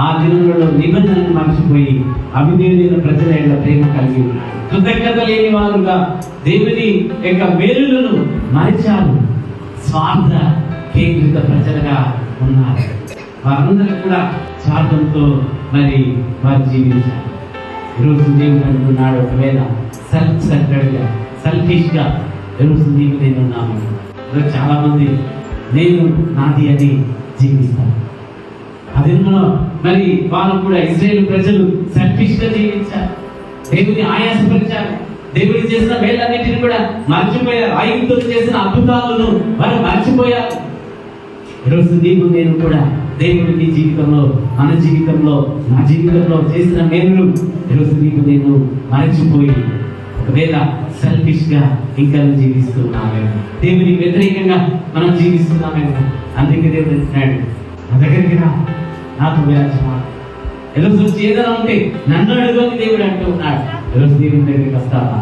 ఆ దినంలో నిబంధనలు మర్చిపోయి అవిధేయులైన ప్రజల యొక్క ప్రేమ కలిగి ఉన్నాడు కృతజ్ఞత లేని వారుగా దేవుని యొక్క మేలులను మరిచారు. స్వార్థ కేంద్రిత ప్రజలుగా ఉన్నారు. వారందరూ కూడా స్వార్థంతో మరి వారు జీవించారు. ఈరోజు దేవుడు అంటున్నాడు ఒకవేళ సెల్ఫ్ సెంటర్డ్గా సెల్ఫిష్గా ఈరోజు దేవుడు నేను ఉన్నాము చాలా మంది నేను నాది అని జీవిస్తాను అది మరి వాళ్ళు కూడా ఇజ్రాయేల్ ప్రజలు సెల్ఫిష్ జీవించారు దేవుని ఆయాసపరిచారు. దేవుడు చేసిన వేళ్ళన్నిటిని కూడా మర్చిపోయారు. ఐగుప్తులు చేసిన అద్భుతాలను వారు మర్చిపోయారు. ఈరోజు నీకు నేను కూడా దేవుడు నీ జీవితంలో మన జీవితంలో నా జీవితంలో చేసిన మేలు ఈరోజు నీకు నేను మరచిపోయి ఒకవేళ సెల్ఫిష్గా ఇంకా జీవిస్తున్నామేమో దేవునికి వ్యతిరేకంగా మనం జీవిస్తున్నామేమో. అందుకే దేవుడు అంటున్నాడు నా దగ్గరికి రా. నాతో వ్యాజ్యమా ఈరోజు ఏదైనా ఉంటే నన్ను అడుగుని దేవుడు అంటూ ఉన్నాడు. ఈరోజు దేవుని దగ్గరికి వస్తావా?